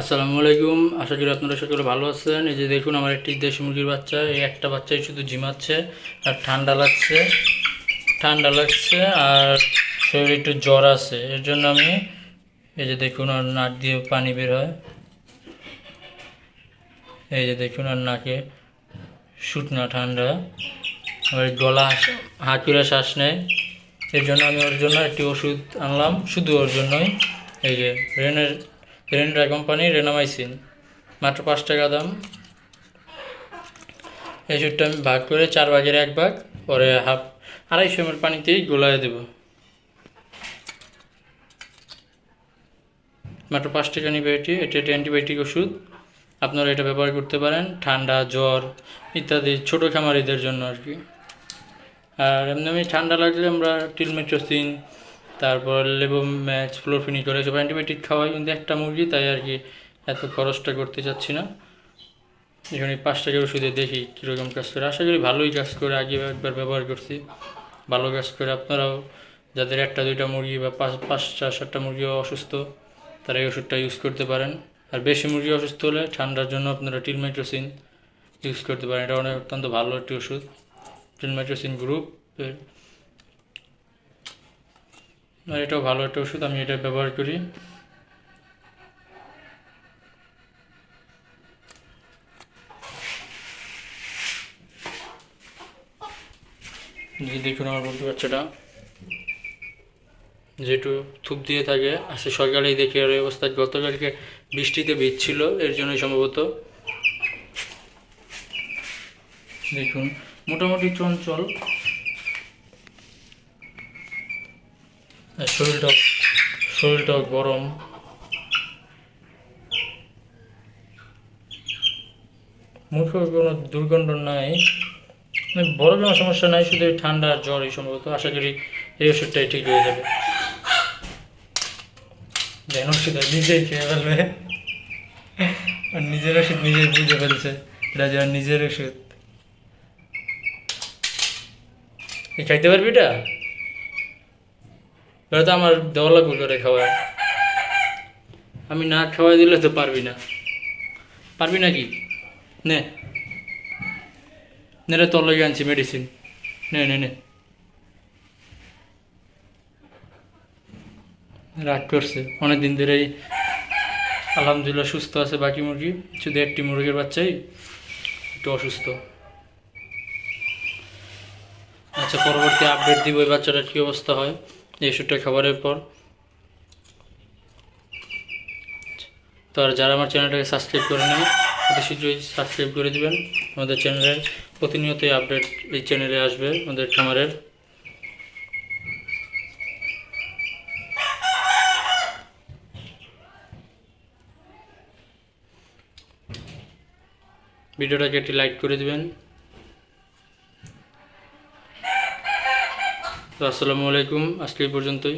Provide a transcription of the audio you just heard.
আসসালামু আলাইকুম। আশা করি আপনারা সকলে ভালো আছেন। এই যে দেখুন, আমার একটি দেশি মুরগির বাচ্চা। এই একটা বাচ্চাই শুধু ঝিমাচ্ছে আর ঠান্ডা লাগছে ঠান্ডা লাগছে, আর শরীরে একটু জ্বর আছে। এর জন্য আমি, এই যে দেখুন, আর নাক দিয়ে পানি বের হয়। এই যে দেখুন, আর নাকে শুকনা ঠান্ডা। আর গলা হাঁকুড়া শ্বাস নেয়। এর জন্য আমি ওর জন্য একটি ওষুধ আনলাম। শুধু ওর জন্যই। এই যে, রেনের রেনরা কোম্পানি রেনামাইসিন। মাত্র পাঁচ টাকা দাম। এই ওষুধটা আমি ভাগ করে চার ভাগের এক ভাগ, পরে হাফ আড়াইশো এমএল পানিতেই গোলায় দেব। মাত্র পাঁচ টাকা নিবে এটি। এটি একটি অ্যান্টিবায়োটিক ওষুধ। আপনারা এটা ব্যবহার করতে পারেন, ঠান্ডা, জ্বর ইত্যাদি ছোটো খামারিদের জন্য আর কি। আর এমনি আমি ঠান্ডা লাগলে আমরা টিলমেট্রোসিন তারপর লেবু ম্যাচ ফ্লোরফিনি করে সব অ্যান্টিবায়োটিক খাওয়াই, কিন্তু একটা মুরগি, তাই আর কি এত খরচটা করতে চাচ্ছি না। এখানে পাঁচ টাকার ওষুধে দেখি কীরকম কাজ করে, আশা করি ভালোই কাজ করে, আগে একবার ব্যবহার করছি। ভালো কাজ করে, আপনারাও যাদের একটা, দুইটা মুরগি বা পাঁচ পাঁচটা সাতটা মুরগিও অসুস্থ, তারা এই ওষুধটা ইউজ করতে পারেন। আর বেশি মুরগি অসুস্থ হলে ঠান্ডার জন্য আপনারা টিলমেট্রোসিন ইউজ করতে পারেন। এটা অনেক অত্যন্ত ভালো একটি ওষুধ। টিলমেট্রোসিন গ্রুপ আর এটাও ভালো একটা ওষুধ, আমি এটা ব্যবহার করি। এই দেখুন আমার বন্ধু বাচ্চাটা। যেটু থুপ দিয়ে থাকে, আজকে সকালেই দেখি আর অবস্থা গতকালকে বৃষ্টিতে ভিজছিল, এর জন্যই সম্ভবত। দেখুন, মোটামুটি চঞ্চল। শরীরটাও শরীরটাও গরম। মুখে কোনো দুর্গন্ধ নাই। মানে বড় কোনো সমস্যা নাই, শুধু ঠান্ডা আর জ্বর এই সম্ভবত। আশা করি এই ওষুধটাই ঠিক হয়ে যাবে। দেন ওষুধ নিজেই খেয়ে ফেলবে। আর নিজের ওষুধ নিজেই বুঝে ফেলছে, এটা যে নিজের ওষুধ। খাইতে পারবি এটা? এটা তো আমার দেওয়া লাগবে করে খাওয়ায়। আমি না খাওয়াই দিলে তো পারবি না। পারবি নাকি? নে। নে রে তোর লগে আনছি মেডিসিন নে নে নে। রাগ করছে। অনেক দিন ধরেই আলহামদুলিল্লাহ সুস্থ আছে বাকি মুরগি। শুধু একটি মুরগির বাচ্চাই একটু অসুস্থ। আচ্ছা পরবর্তী আপডেট দিব ওই বাচ্চাটার কী অবস্থা হয়। এই ওষুধটা খাবারের পর। তো আর যারা আমার চ্যানেলটাকে সাবস্ক্রাইব করে নেয় অতি শীঘ্রই সাবস্ক্রাইব করে দেবেন। আমাদের চ্যানেলের প্রতিনিয়তই আপডেট এই চ্যানেলে আসবে আমাদের খামারের। ভিডিওটাকে একটি লাইক করে দিবেন। তো আসসালামু আলাইকুম আজকে পর্যন্তই।